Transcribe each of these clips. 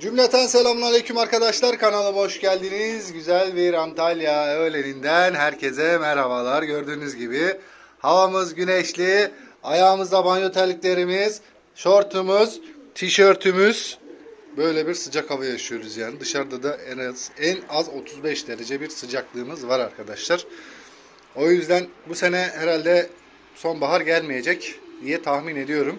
Cümleten selamünaleyküm arkadaşlar. Kanalıma hoş geldiniz. Güzel bir Antalya öğleninden herkese merhabalar. Gördüğünüz gibi havamız güneşli. Ayağımızda banyo terliklerimiz, şortumuz, tişörtümüz. Böyle bir sıcak hava yaşıyoruz yani. Dışarıda da en az en az 35 derece bir sıcaklığımız var arkadaşlar. O yüzden bu sene herhalde sonbahar gelmeyecek diye tahmin ediyorum.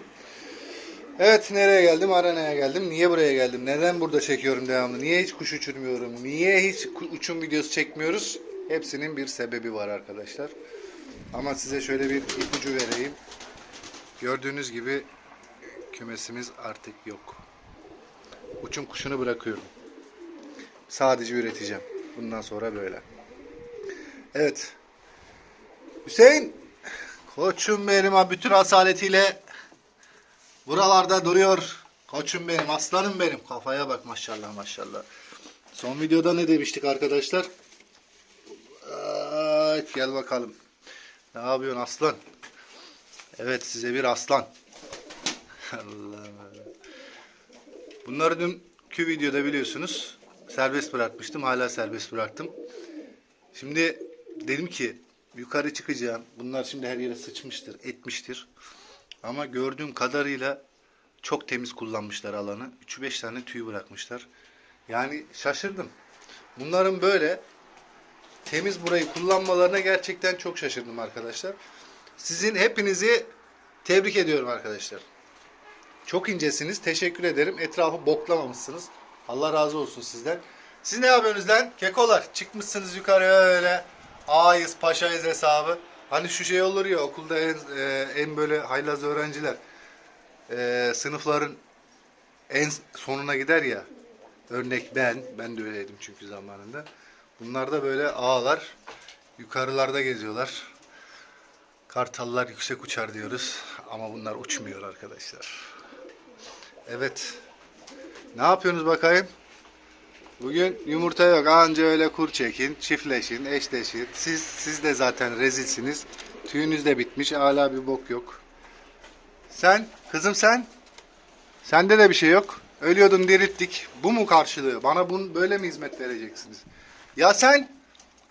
Evet nereye geldim? Arena'ya geldim. Niye buraya geldim? Neden burada çekiyorum devamlı? Niye hiç kuş uçurmuyorum? Niye hiç uçum videosu çekmiyoruz? Hepsinin bir sebebi var arkadaşlar. Ama size şöyle bir ipucu vereyim. Gördüğünüz gibi kümesimiz artık yok. Uçum kuşunu bırakıyorum. Sadece üreteceğim. Bundan sonra böyle. Evet. Hüseyin. Koçum benim ha bütün asaletiyle Buralarda duruyor. Koçum benim, aslanım benim. Kafaya bak maşallah maşallah. Son videoda ne demiştik arkadaşlar? Evet, gel bakalım. Ne yapıyorsun aslan? Evet size bir aslan. Allah'ım. Bunları dünkü videoda biliyorsunuz serbest bırakmıştım. Hala serbest bıraktım. Şimdi dedim ki yukarı çıkacağım. Bunlar şimdi her yere sıçmıştır, etmiştir. Ama gördüğüm kadarıyla çok temiz kullanmışlar alanı. 3-5 tane tüy bırakmışlar. Yani şaşırdım. Bunların böyle temiz burayı kullanmalarına gerçekten çok şaşırdım arkadaşlar. Sizin hepinizi tebrik ediyorum arkadaşlar. Çok incesiniz. Teşekkür ederim. Etrafı boklamamışsınız. Allah razı olsun sizden. Siz ne yapıyorsunuz lan? Kekolar. Çıkmışsınız yukarı öyle. A'yız, paşayız hesabı. Hani şu şey olur ya okulda en, e, en böyle haylaz öğrenciler e, sınıfların en sonuna gider ya. Örnek ben. Ben de öyleydim çünkü zamanında. Bunlar da böyle ağlar. Yukarılarda geziyorlar. Kartallar yüksek uçar diyoruz. Ama bunlar uçmuyor arkadaşlar. Evet. Ne yapıyorsunuz bakayım? Bugün yumurta yok. Anca öyle kur çekin, çiftleşin, eşleşin. Siz siz de zaten rezilsiniz. Tüyünüz de bitmiş. Hala bir bok yok. Sen, kızım sen? Sende de bir şey yok. Ölüyordun dirilttik. Bu mu karşılığı? Bana bunu böyle mi hizmet vereceksiniz? Ya sen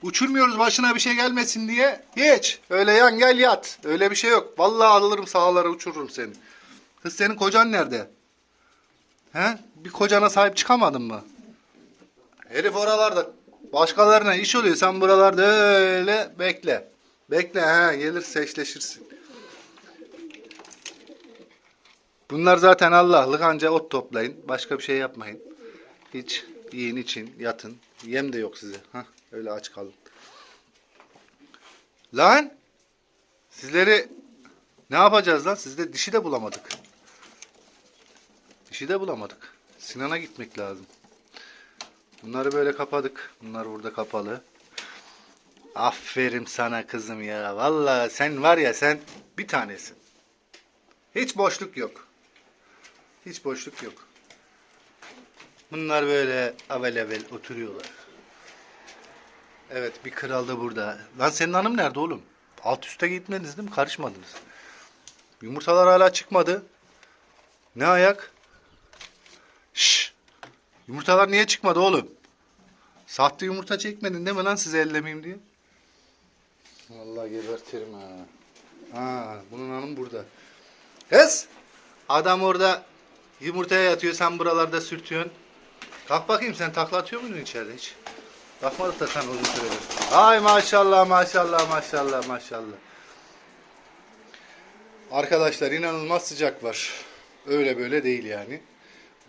uçurmuyoruz başına bir şey gelmesin diye. Hiç. Öyle yan gel yat. Öyle bir şey yok. Vallahi alırım sahalara uçururum seni. Kız senin kocan nerede? He? Bir kocana sahip çıkamadın mı? Herif oralarda başkalarına iş oluyor. Sen buralarda öyle bekle. Bekle ha gelirse eşleşirsin. Bunlar zaten Allah'lık anca ot toplayın. Başka bir şey yapmayın. Hiç yiyin için yatın. Yem de yok size. Hah, öyle aç kalın. Lan! Sizleri ne yapacağız lan? Sizde dişi de bulamadık. Dişi de bulamadık. Sinan'a gitmek lazım. Bunları böyle kapadık. Bunlar burada kapalı. Aferin sana kızım ya. Vallahi sen var ya sen bir tanesin. Hiç boşluk yok. Hiç boşluk yok. Bunlar böyle avel oturuyorlar. Evet bir kral da burada. Lan senin hanım nerede oğlum? Alt üste gitmediniz değil mi? Karışmadınız. Yumurtalar hala çıkmadı. Ne ayak? Yumurtalar niye çıkmadı oğlum? Sahte yumurta çekmedin değil mi lan size ellemeyeyim diye? Vallahi gebertirim ha. Ha, bunun hanım burada. Kız! Adam orada yumurtaya yatıyor, sen buralarda sürtüyorsun. Kalk bakayım sen takla atıyor muydun içeride hiç? Bakmadık da sen uzun süredir. Ay maşallah maşallah maşallah maşallah. Arkadaşlar inanılmaz sıcak var. Öyle böyle değil yani.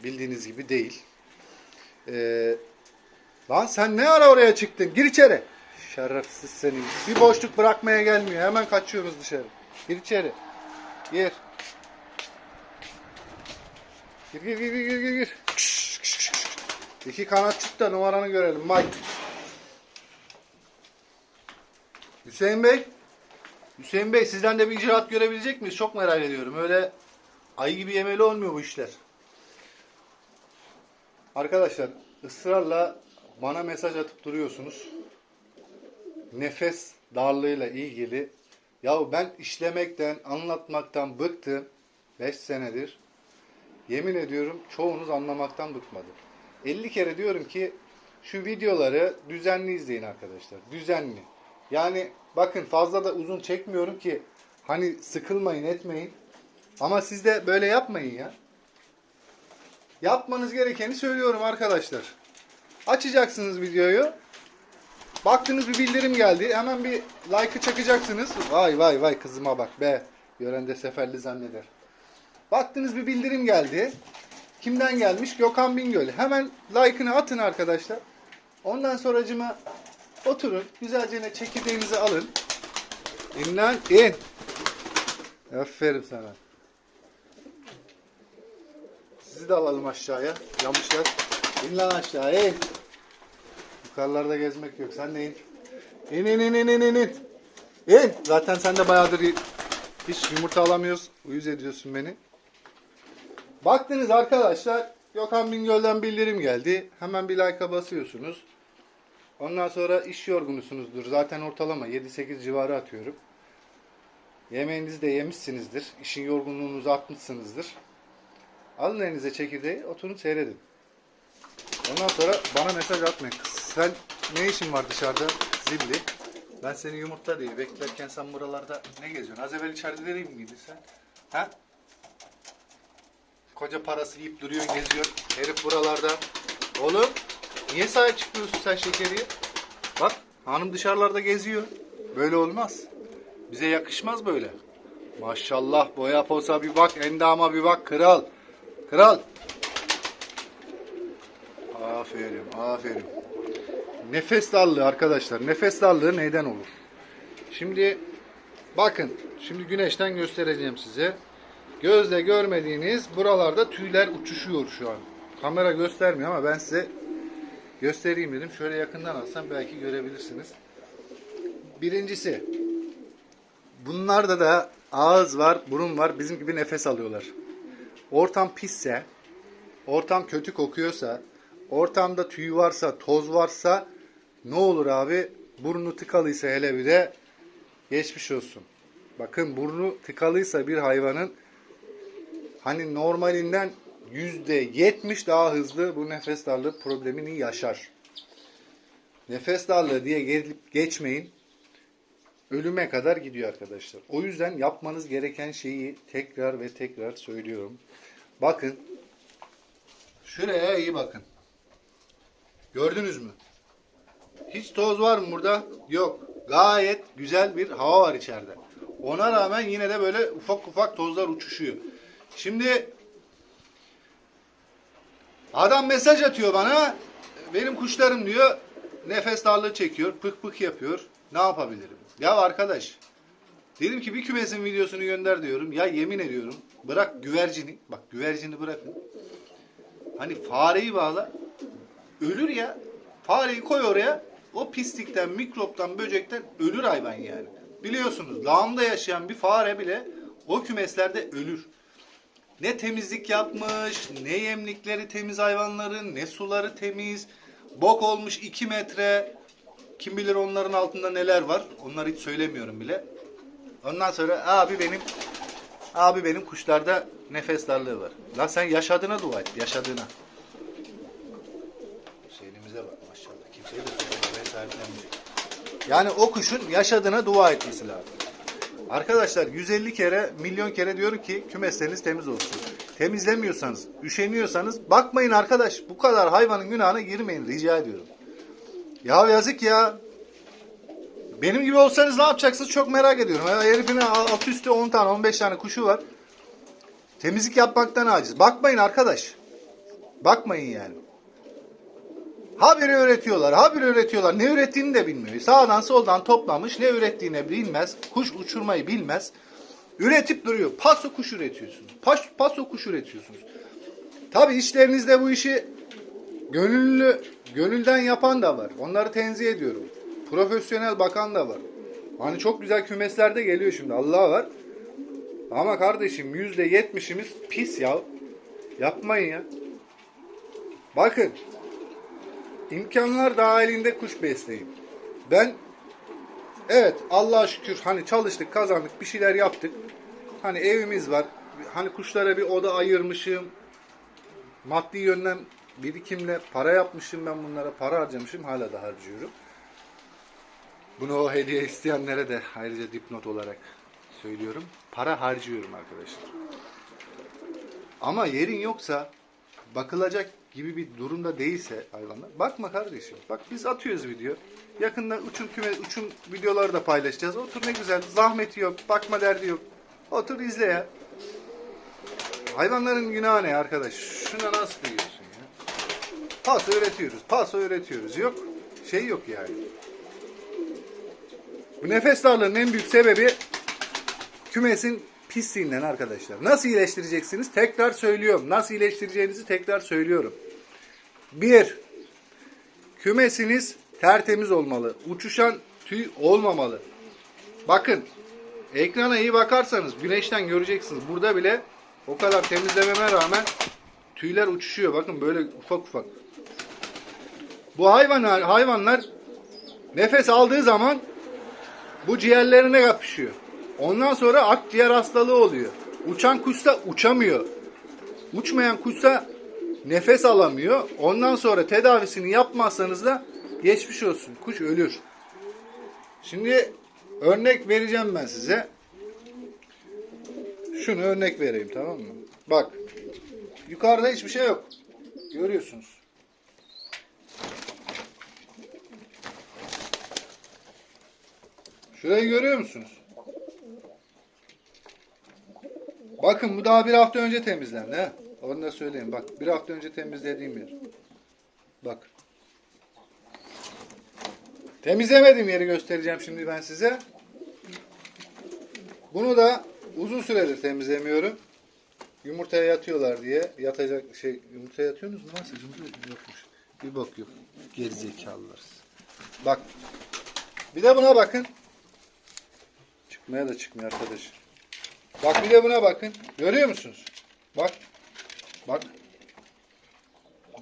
Bildiğiniz gibi değil. Ee, lan sen ne ara oraya çıktın? Gir içeri. Şerefsiz senin. Bir boşluk bırakmaya gelmiyor. Hemen kaçıyoruz dışarı. Gir içeri. Gir. Gir gir gir gir gir gir. İki kanat çık da numaranı görelim. Mike. Hüseyin Bey. Hüseyin Bey sizden de bir icraat görebilecek miyiz? Çok merak ediyorum. Öyle ayı gibi yemeli olmuyor bu işler. Arkadaşlar ısrarla bana mesaj atıp duruyorsunuz. Nefes darlığıyla ilgili. Ya ben işlemekten, anlatmaktan bıktım. 5 senedir. Yemin ediyorum çoğunuz anlamaktan bıkmadı. 50 kere diyorum ki şu videoları düzenli izleyin arkadaşlar. Düzenli. Yani bakın fazla da uzun çekmiyorum ki hani sıkılmayın etmeyin. Ama siz de böyle yapmayın ya. Yapmanız gerekeni söylüyorum arkadaşlar. Açacaksınız videoyu. Baktınız bir bildirim geldi. Hemen bir like'ı çakacaksınız. Vay vay vay kızıma bak be. Gören de seferli zanneder. Baktınız bir bildirim geldi. Kimden gelmiş? Gökhan Bingöl. Hemen like'ını atın arkadaşlar. Ondan sonracıma oturun. Güzelce ne çekirdeğinizi alın. İn lan in. Aferin sana. Sizi de alalım aşağıya. Yamışlar. İn lan aşağıya in. Yukarılarda gezmek yok. Sen de in. İn in in in in in. in. İn. Zaten sen de bayağıdır hiç yumurta alamıyoruz. Uyuz ediyorsun beni. Baktınız arkadaşlar. Gökhan Bingöl'den bildirim geldi. Hemen bir like'a basıyorsunuz. Ondan sonra iş yorgunusunuzdur. Zaten ortalama 7-8 civarı atıyorum. Yemeğinizi de yemişsinizdir. İşin yorgunluğunuzu atmışsınızdır. Alın elinize çekirdeği, oturun seyredin. Ondan sonra bana mesaj atmayın. Sen ne işin var dışarıda zilli? Ben seni yumurtla diye beklerken sen buralarda ne geziyorsun? Az evvel içeride değil miydin sen? Ha? Koca parası yiyip duruyorsun, geziyorsun. Herif buralarda. Oğlum, niye sahip çıkmıyorsun sen şekeriye? Bak, hanım dışarılarda geziyor. Böyle olmaz. Bize yakışmaz böyle. Maşallah boya posa bir bak, endama bir bak, kral. Kral. Aferin, aferin. Nefes darlığı arkadaşlar. Nefes darlığı neyden olur? Şimdi bakın. Şimdi güneşten göstereceğim size. Gözle görmediğiniz buralarda tüyler uçuşuyor şu an. Kamera göstermiyor ama ben size göstereyim dedim. Şöyle yakından alsam belki görebilirsiniz. Birincisi bunlarda da ağız var, burun var. Bizim gibi nefes alıyorlar. Ortam pisse, ortam kötü kokuyorsa, ortamda tüy varsa, toz varsa ne olur abi? Burnu tıkalıysa hele bir de geçmiş olsun. Bakın burnu tıkalıysa bir hayvanın hani normalinden yüzde yetmiş daha hızlı bu nefes darlığı problemini yaşar. Nefes darlığı diye gelip geçmeyin. Ölüme kadar gidiyor arkadaşlar. O yüzden yapmanız gereken şeyi tekrar ve tekrar söylüyorum. Bakın. Şuraya iyi bakın. Gördünüz mü? Hiç toz var mı burada? Yok. Gayet güzel bir hava var içeride. Ona rağmen yine de böyle ufak ufak tozlar uçuşuyor. Şimdi adam mesaj atıyor bana. Benim kuşlarım diyor nefes darlığı çekiyor. Pık pık yapıyor. Ne yapabilirim? Ya arkadaş dedim ki bir kümesin videosunu gönder diyorum. Ya yemin ediyorum bırak güvercini. Bak güvercini bırakın. Hani fareyi bağla. Ölür ya. Fareyi koy oraya. O pislikten, mikroptan, böcekten ölür hayvan yani. Biliyorsunuz lağımda yaşayan bir fare bile o kümeslerde ölür. Ne temizlik yapmış, ne yemlikleri temiz hayvanların, ne suları temiz. Bok olmuş 2 metre. Kim bilir onların altında neler var. Onları hiç söylemiyorum bile. Ondan sonra abi benim abi benim kuşlarda nefes darlığı var. Lan sen yaşadığına dua et, yaşadığına. Hüseyin'imize bak maşallah. Kimseye de sahiplenmeyecek. Yani o kuşun yaşadığına dua etmesi lazım. Arkadaşlar 150 kere, milyon kere diyorum ki kümesleriniz temiz olsun. Temizlemiyorsanız, üşeniyorsanız bakmayın arkadaş. Bu kadar hayvanın günahına girmeyin rica ediyorum. Ya yazık ya. Benim gibi olsanız ne yapacaksınız çok merak ediyorum. Ya herifin alt üstü 10 tane 15 tane kuşu var. Temizlik yapmaktan aciz. Bakmayın arkadaş. Bakmayın yani. Haberi öğretiyorlar, haberi öğretiyorlar. Ne ürettiğini de bilmiyor. Sağdan soldan toplamış, ne ürettiğini bilmez. Kuş uçurmayı bilmez. Üretip duruyor. Paso kuş üretiyorsunuz. Pas, paso kuş üretiyorsunuz. Tabi işlerinizde bu işi gönüllü, gönülden yapan da var. Onları tenzih ediyorum. Profesyonel bakan da var. Hani çok güzel kümeslerde geliyor şimdi. Allah var. Ama kardeşim yüzde yetmişimiz pis ya. Yapmayın ya. Bakın imkanlar dahilinde kuş besleyin. Ben evet Allah'a şükür hani çalıştık kazandık bir şeyler yaptık. Hani evimiz var. Hani kuşlara bir oda ayırmışım. maddi yönden birikimle para yapmışım ben bunlara. Para harcamışım. Hala da harcıyorum. Bunu o hediye isteyenlere de ayrıca dipnot olarak söylüyorum. Para harcıyorum arkadaşlar. Ama yerin yoksa bakılacak gibi bir durumda değilse hayvanlar bakma kardeşim. Bak biz atıyoruz video. Yakında uçum küme uçum videoları da paylaşacağız. Otur ne güzel. Zahmeti yok. Bakma derdi yok. Otur izle ya. Hayvanların günahı ne arkadaş? Şuna nasıl kıyıyorsun ya? Pas öğretiyoruz. Pas öğretiyoruz. Yok. Şey yok yani. Bu nefes darlığının en büyük sebebi kümesin pisliğinden arkadaşlar. Nasıl iyileştireceksiniz? Tekrar söylüyorum. Nasıl iyileştireceğinizi tekrar söylüyorum. Bir, kümesiniz tertemiz olmalı. Uçuşan tüy olmamalı. Bakın, ekrana iyi bakarsanız güneşten göreceksiniz. Burada bile o kadar temizlememe rağmen tüyler uçuşuyor. Bakın böyle ufak ufak. Bu hayvanlar, hayvanlar nefes aldığı zaman bu ciğerlerine yapışıyor. Ondan sonra akciğer hastalığı oluyor. Uçan kuşsa uçamıyor. Uçmayan kuşsa nefes alamıyor. Ondan sonra tedavisini yapmazsanız da geçmiş olsun. Kuş ölür. Şimdi örnek vereceğim ben size. Şunu örnek vereyim tamam mı? Bak. Yukarıda hiçbir şey yok. Görüyorsunuz. Şurayı görüyor musunuz? Bakın bu daha bir hafta önce temizlendi. He? Onu da söyleyeyim. Bak bir hafta önce temizlediğim yer. Bak. Temizlemediğim yeri göstereceğim şimdi ben size. Bunu da uzun süredir temizlemiyorum. Yumurtaya yatıyorlar diye. Yatacak şey yumurtaya yatıyorsunuz mu lan siz? Yokmuş. Bir bak yok. Gerizekalılar. Bak. Bir de buna bakın. Çıkmaya da çıkmıyor arkadaş. Bak bir de buna bakın. Görüyor musunuz? Bak. Bak.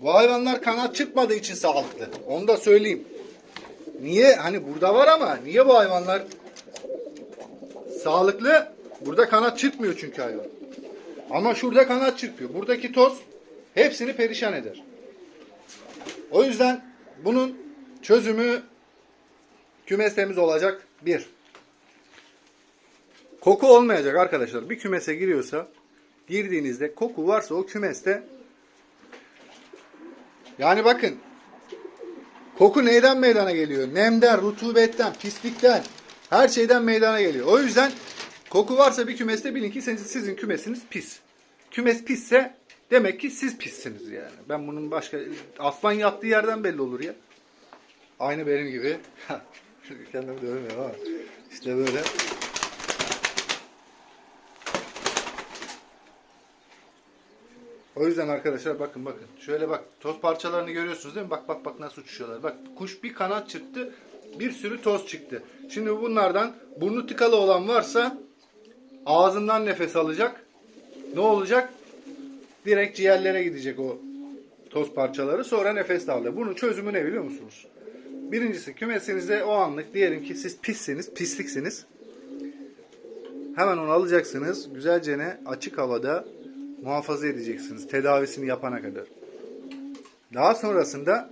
Bu hayvanlar kanat çıkmadığı için sağlıklı. Onu da söyleyeyim. Niye? Hani burada var ama niye bu hayvanlar sağlıklı? Burada kanat çıkmıyor çünkü hayvan. Ama şurada kanat çıkıyor. Buradaki toz hepsini perişan eder. O yüzden bunun çözümü kümes temiz olacak. Bir. Koku olmayacak arkadaşlar. Bir kümese giriyorsa girdiğinizde koku varsa o kümeste yani bakın koku neyden meydana geliyor? Nemden, rutubetten, pislikten her şeyden meydana geliyor. O yüzden koku varsa bir kümeste bilin ki sizin, kümesiniz pis. Kümes pisse demek ki siz pissiniz yani. Ben bunun başka aslan yattığı yerden belli olur ya. Aynı benim gibi. Kendimi dövmüyorum ama işte böyle. O yüzden arkadaşlar bakın bakın. Şöyle bak toz parçalarını görüyorsunuz değil mi? Bak bak bak nasıl uçuşuyorlar. Bak kuş bir kanat çıktı. Bir sürü toz çıktı. Şimdi bunlardan burnu tıkalı olan varsa ağzından nefes alacak. Ne olacak? Direkt ciğerlere gidecek o toz parçaları. Sonra nefes alacak. Bunun çözümü ne biliyor musunuz? Birincisi kümesinizde o anlık diyelim ki siz pissiniz, pisliksiniz. Hemen onu alacaksınız. Güzelce ne açık havada muhafaza edeceksiniz tedavisini yapana kadar. Daha sonrasında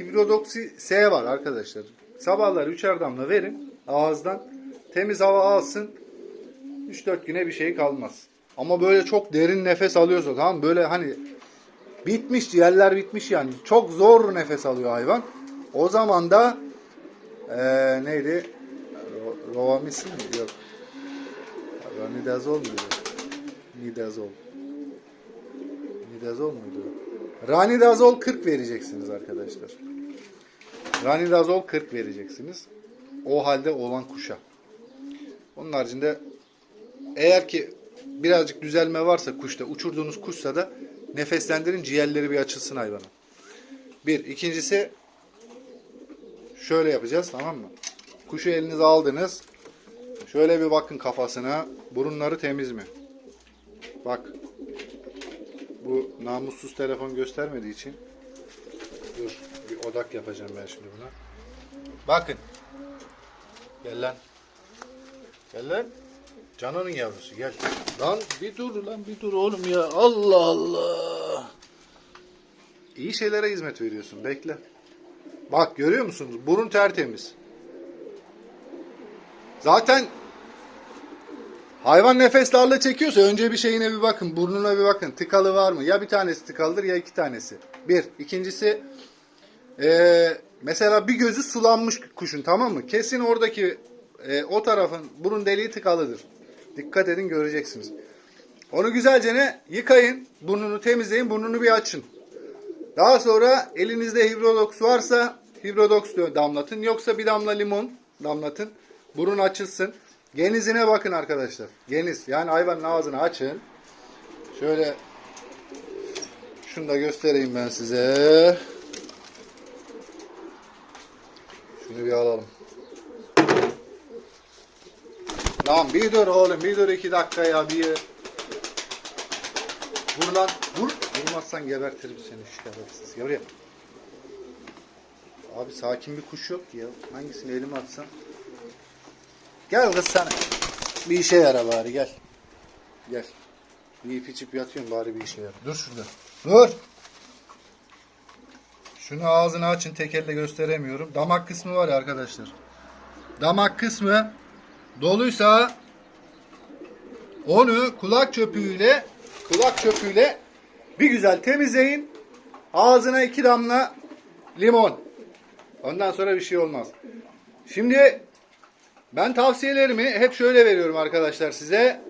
hibrodoksi S var arkadaşlar. Sabahları üçer damla verin ağızdan. Temiz hava alsın. 3-4 güne bir şey kalmaz. Ama böyle çok derin nefes alıyorsa tamam? Böyle hani bitmiş ciğerler bitmiş yani. Çok zor nefes alıyor hayvan. O zaman da eee neydi? Ro- Rovamisin mi? Yok. Ranidazol muydu? Nidazol. Nidazol muydu? Ranidazol 40 vereceksiniz arkadaşlar. Ranidazol 40 vereceksiniz. O halde olan kuşa. Onun haricinde eğer ki birazcık düzelme varsa kuşta, uçurduğunuz kuşsa da nefeslendirin ciğerleri bir açılsın hayvanın. Bir. ikincisi şöyle yapacağız tamam mı? Kuşu elinize aldınız. Şöyle bir bakın kafasına. Burunları temiz mi? Bak. Bu namussuz telefon göstermediği için dur bir odak yapacağım ben şimdi buna. Bakın. Gel lan. Gel lan. Cananın yavrusu gel. Lan bir dur lan bir dur oğlum ya. Allah Allah. iyi şeylere hizmet veriyorsun. Bekle. Bak görüyor musunuz? Burun tertemiz. Zaten hayvan nefes darlığı çekiyorsa önce bir şeyine bir bakın. Burnuna bir bakın. Tıkalı var mı? Ya bir tanesi tıkalıdır ya iki tanesi. Bir. İkincisi ee, mesela bir gözü sulanmış kuşun tamam mı? Kesin oradaki e, o tarafın burun deliği tıkalıdır. Dikkat edin göreceksiniz. Onu güzelce ne? Yıkayın. Burnunu temizleyin. Burnunu bir açın. Daha sonra elinizde hidrodoks varsa hidrodoks diyor damlatın. Yoksa bir damla limon damlatın. Burun açılsın. Genizine bakın arkadaşlar. Geniz. Yani hayvanın ağzını açın. Şöyle şunu da göstereyim ben size. Şunu bir alalım. Lan bir dur oğlum bir dur iki dakika ya bir Vur lan vur. Vurmazsan gebertirim seni şerefsiz. Gel buraya. Abi sakin bir kuş yok ki ya. Hangisini elime atsam? Gel kız sana. Bir işe yara bari gel. Gel. Yiyip içip yatıyorsun bari bir işe yara. Dur şurada. Dur. Şunu ağzını açın tek elle gösteremiyorum. Damak kısmı var ya arkadaşlar. Damak kısmı doluysa onu kulak çöpüyle kulak çöpüyle bir güzel temizleyin. Ağzına iki damla limon. Ondan sonra bir şey olmaz. Şimdi ben tavsiyelerimi hep şöyle veriyorum arkadaşlar size.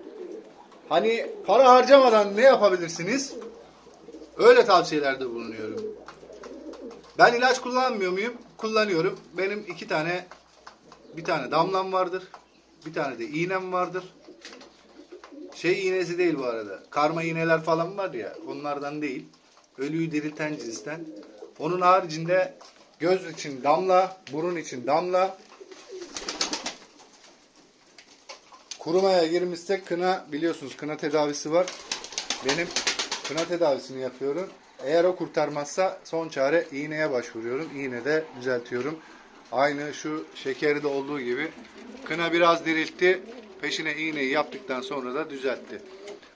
Hani para harcamadan ne yapabilirsiniz? Öyle tavsiyelerde bulunuyorum. Ben ilaç kullanmıyor muyum? Kullanıyorum. Benim iki tane bir tane damlam vardır. Bir tane de iğnem vardır. Şey iğnesi değil bu arada. Karma iğneler falan var ya. Onlardan değil. Ölüyü dirilten cinsten. Onun haricinde göz için damla, burun için damla. Kurumaya girmişsek kına biliyorsunuz kına tedavisi var. Benim kına tedavisini yapıyorum. Eğer o kurtarmazsa son çare iğneye başvuruyorum. İğne de düzeltiyorum. Aynı şu şekeri de olduğu gibi kına biraz diriltti. Peşine iğneyi yaptıktan sonra da düzeltti.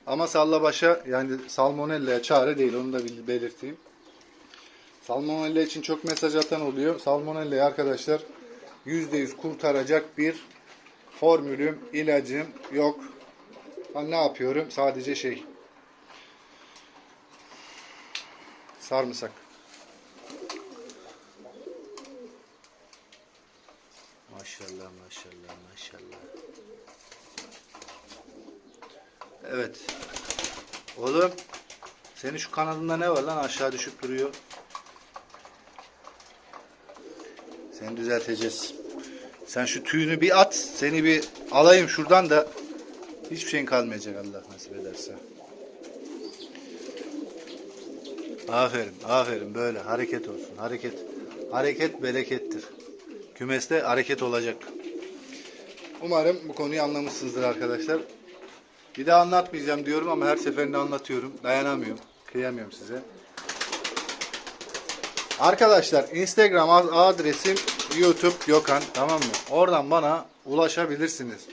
Ama sallabaşa yani salmonella'ya çare değil onu da belirteyim. Salmonella için çok mesaj atan oluyor. Salmonella'yı arkadaşlar %100 kurtaracak bir formülüm, ilacım yok. Ben ne yapıyorum? Sadece şey sarımsak. Maşallah maşallah maşallah. Evet. Oğlum senin şu kanadında ne var lan aşağı düşüp duruyor. Seni düzelteceğiz. Sen şu tüyünü bir at. Seni bir alayım şuradan da hiçbir şeyin kalmayacak Allah nasip ederse. Aferin, aferin böyle hareket olsun. Hareket. Hareket berekettir. Kümeste hareket olacak. Umarım bu konuyu anlamışsınızdır arkadaşlar. Bir daha anlatmayacağım diyorum ama her seferinde anlatıyorum. Dayanamıyorum. Kıyamıyorum size. Arkadaşlar Instagram ad- adresim YouTube Gökhan tamam mı? Oradan bana ulaşabilirsiniz.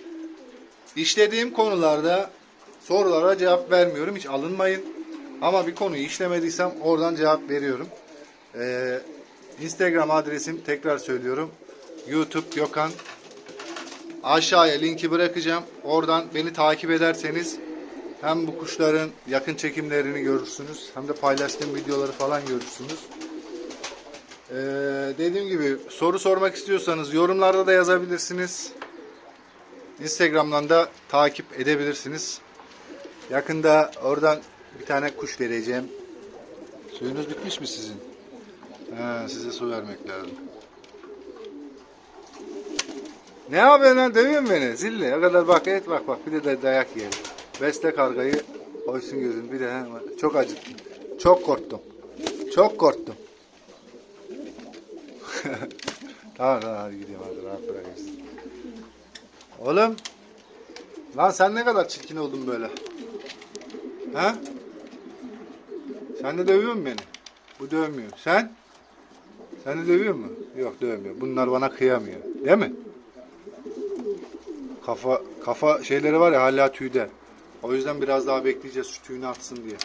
İşlediğim konularda sorulara cevap vermiyorum. Hiç alınmayın. Ama bir konuyu işlemediysem oradan cevap veriyorum. Ee, Instagram adresim tekrar söylüyorum. YouTube Gökhan. Aşağıya linki bırakacağım. Oradan beni takip ederseniz hem bu kuşların yakın çekimlerini görürsünüz hem de paylaştığım videoları falan görürsünüz. Ee, dediğim gibi soru sormak istiyorsanız yorumlarda da yazabilirsiniz. Instagram'dan da takip edebilirsiniz. Yakında oradan bir tane kuş vereceğim. Suyunuz bitmiş mi sizin? Ha, size su vermek lazım. Ne yapıyorsun lan? Dövüyor musun beni? Zilli. O kadar bak et bak bak. Bir de, dayak yiyelim. Besle kargayı. Oysun gözün. Bir de ha, çok acıktım. Çok korktum. Çok korktum. tamam tamam hadi gideyim hadi rahat bırakırsın. Oğlum. Lan sen ne kadar çirkin oldun böyle. Ha? Sen de dövüyor musun beni? Bu dövmüyor. Sen? Sen de dövüyor mu? Yok dövmüyor. Bunlar bana kıyamıyor. Değil mi? Kafa kafa şeyleri var ya hala tüyde. O yüzden biraz daha bekleyeceğiz şu tüyünü atsın diye.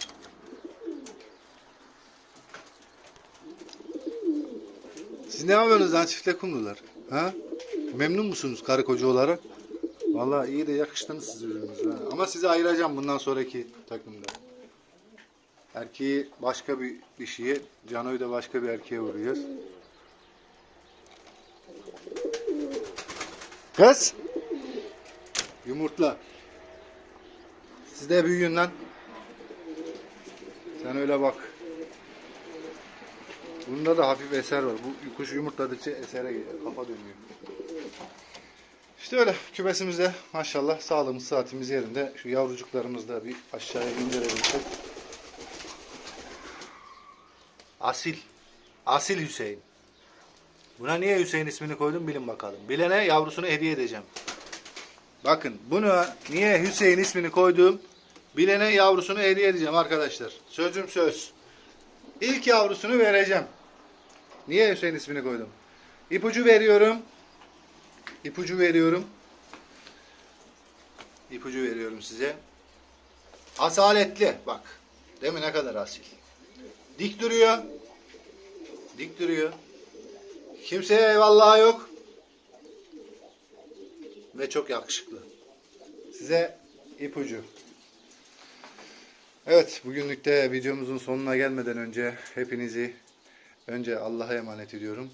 Siz ne yapıyorsunuz lan çifte kumrular? Ha? Memnun musunuz karı koca olarak? Vallahi iyi de yakıştınız siz birbirinize. Ama sizi ayıracağım bundan sonraki takımda. Erkeği başka bir dişiye, Cano'yu da başka bir erkeğe vuruyoruz. Kız! Yumurtla. Siz de büyüyün lan. Sen öyle bak. Bunda da hafif eser var. Bu kuş yumurtladıkça esere geliyor. Kafa dönüyor. İşte öyle. Kümesimizde maşallah sağlığımız saatimiz yerinde. Şu yavrucuklarımızı da bir aşağıya indirebilsek. Asil. Asil Hüseyin. Buna niye Hüseyin ismini koydum bilin bakalım. Bilene yavrusunu hediye edeceğim. Bakın bunu niye Hüseyin ismini koydum? Bilene yavrusunu hediye edeceğim arkadaşlar. Sözüm söz. İlk yavrusunu vereceğim. Niye Hüseyin ismini koydum? İpucu veriyorum. İpucu veriyorum. İpucu veriyorum size. Asaletli bak. Değil mi ne kadar asil. Dik duruyor. Dik duruyor. Kimseye eyvallah yok. Ve çok yakışıklı. Size ipucu. Evet, bugünlük de videomuzun sonuna gelmeden önce hepinizi önce Allah'a emanet ediyorum.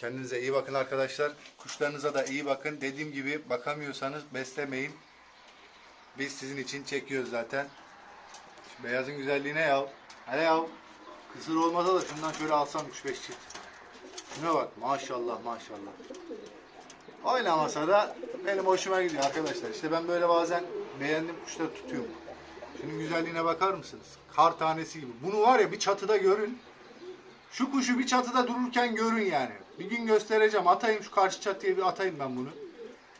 Kendinize iyi bakın arkadaşlar. Kuşlarınıza da iyi bakın. Dediğim gibi bakamıyorsanız beslemeyin. Biz sizin için çekiyoruz zaten. Şu beyazın güzelliğine ya. Hele ya. Kısır olmasa da şundan şöyle alsam 3-5 çift. Şuna bak maşallah maşallah. Oynamasa da benim hoşuma gidiyor arkadaşlar. İşte ben böyle bazen beğendiğim kuşları tutuyorum. Şunun güzelliğine bakar mısınız? Kar tanesi gibi. Bunu var ya bir çatıda görün. Şu kuşu bir çatıda dururken görün yani. Bir gün göstereceğim. Atayım şu karşı çatıya bir atayım ben bunu.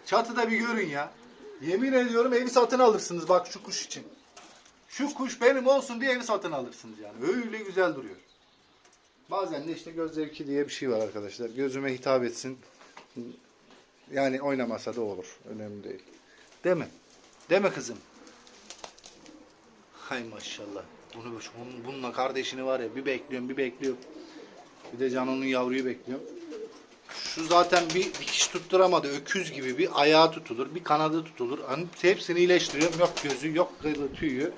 Çatıda bir görün ya. Yemin ediyorum evi satın alırsınız bak şu kuş için. Şu kuş benim olsun diye evi satın alırsınız yani. Öyle güzel duruyor. Bazen de işte göz zevki diye bir şey var arkadaşlar. Gözüme hitap etsin. Yani oynamasa da olur. Önemli değil. Değil mi? Değil mi kızım? Hay maşallah. Bunu bunun- bununla kardeşini var ya bir bekliyorum bir bekliyorum. Bir de Cano'nun yavruyu bekliyorum. Şu zaten bir dikiş tutturamadı. Öküz gibi bir ayağı tutulur, bir kanadı tutulur. Hani hepsini iyileştiriyorum. Yok gözü, yok kılı, tüyü.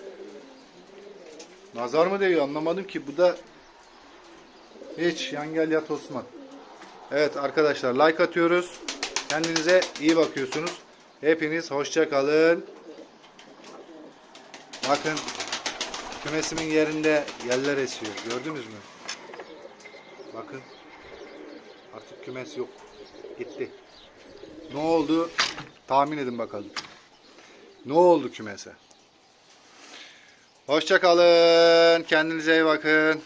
Nazar mı değiyor anlamadım ki. Bu da hiç yan gel yat Osman. Evet arkadaşlar like atıyoruz. Kendinize iyi bakıyorsunuz. Hepiniz hoşça kalın. Bakın kümesimin yerinde yeller esiyor. Gördünüz mü? Bakın. Artık kümes yok. Gitti. Ne oldu? Tahmin edin bakalım. Ne oldu kümese? Hoşça kalın. Kendinize iyi bakın.